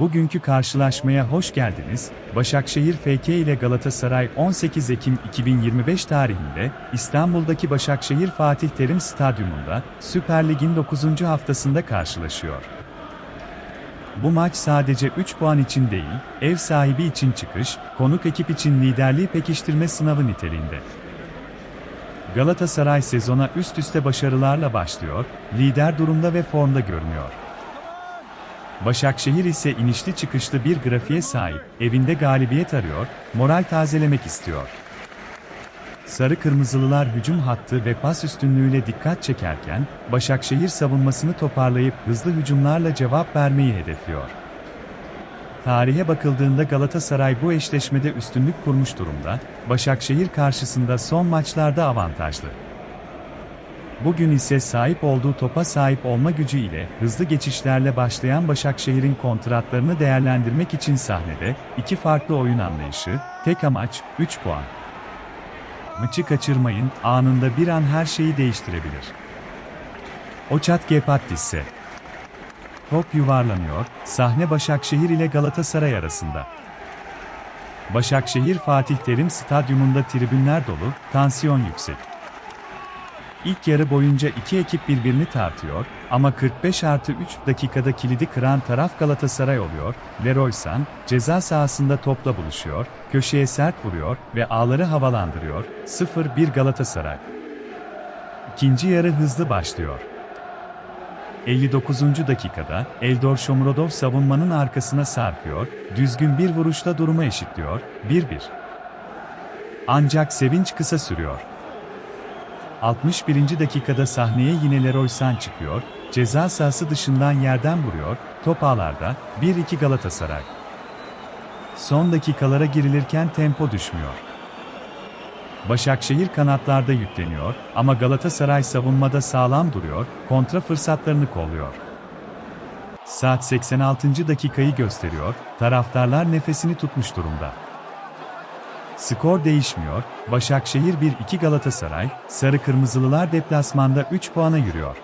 Bugünkü karşılaşmaya hoş geldiniz. Başakşehir FK ile Galatasaray 18 Ekim 2025 tarihinde İstanbul'daki Başakşehir Fatih Terim Stadyumunda Süper Lig'in 9. haftasında karşılaşıyor. Bu maç sadece 3 puan için değil, ev sahibi için çıkış, konuk ekip için liderliği pekiştirme sınavı niteliğinde. Galatasaray sezona üst üste başarılarla başlıyor, lider durumda ve formda görünüyor. Başakşehir ise inişli çıkışlı bir grafiğe sahip, evinde galibiyet arıyor, moral tazelemek istiyor. Sarı Kırmızılılar hücum hattı ve pas üstünlüğüyle dikkat çekerken, Başakşehir savunmasını toparlayıp hızlı hücumlarla cevap vermeyi hedefliyor. Tarihe bakıldığında Galatasaray bu eşleşmede üstünlük kurmuş durumda, Başakşehir karşısında son maçlarda avantajlı. Bugün ise sahip olduğu topa sahip olma gücü ile hızlı geçişlerle başlayan Başakşehir'in kontratlarını değerlendirmek için sahnede iki farklı oyun anlayışı, tek amaç 3 puan. Maçı kaçırmayın, anında bir an her şeyi değiştirebilir. Oçat Gepattis'e. Top yuvarlanıyor, sahne Başakşehir ile Galatasaray arasında. Başakşehir Fatih Terim Stadyumunda tribünler dolu, tansiyon yüksek. İlk yarı boyunca iki ekip birbirini tartıyor ama 45 artı 3 dakikada kilidi kıran taraf Galatasaray oluyor. Leroy San, ceza sahasında topla buluşuyor, köşeye sert vuruyor ve ağları havalandırıyor. 0-1 Galatasaray. İkinci yarı hızlı başlıyor. 59. dakikada Eldor Shomurodov savunmanın arkasına sarkıyor, düzgün bir vuruşla durumu eşitliyor, 1-1. Ancak sevinç kısa sürüyor. 61. dakikada sahneye yine Leroy San çıkıyor, ceza sahası dışından yerden vuruyor, top ağlarda, 1-2 Galatasaray. Son dakikalara girilirken tempo düşmüyor. Başakşehir kanatlarda yükleniyor ama Galatasaray savunmada sağlam duruyor, kontra fırsatlarını kolluyor. Saat 86. dakikayı gösteriyor, taraftarlar nefesini tutmuş durumda. Skor değişmiyor, Başakşehir 1-2 Galatasaray, Sarı Kırmızılılar deplasmanda 3 puana yürüyor.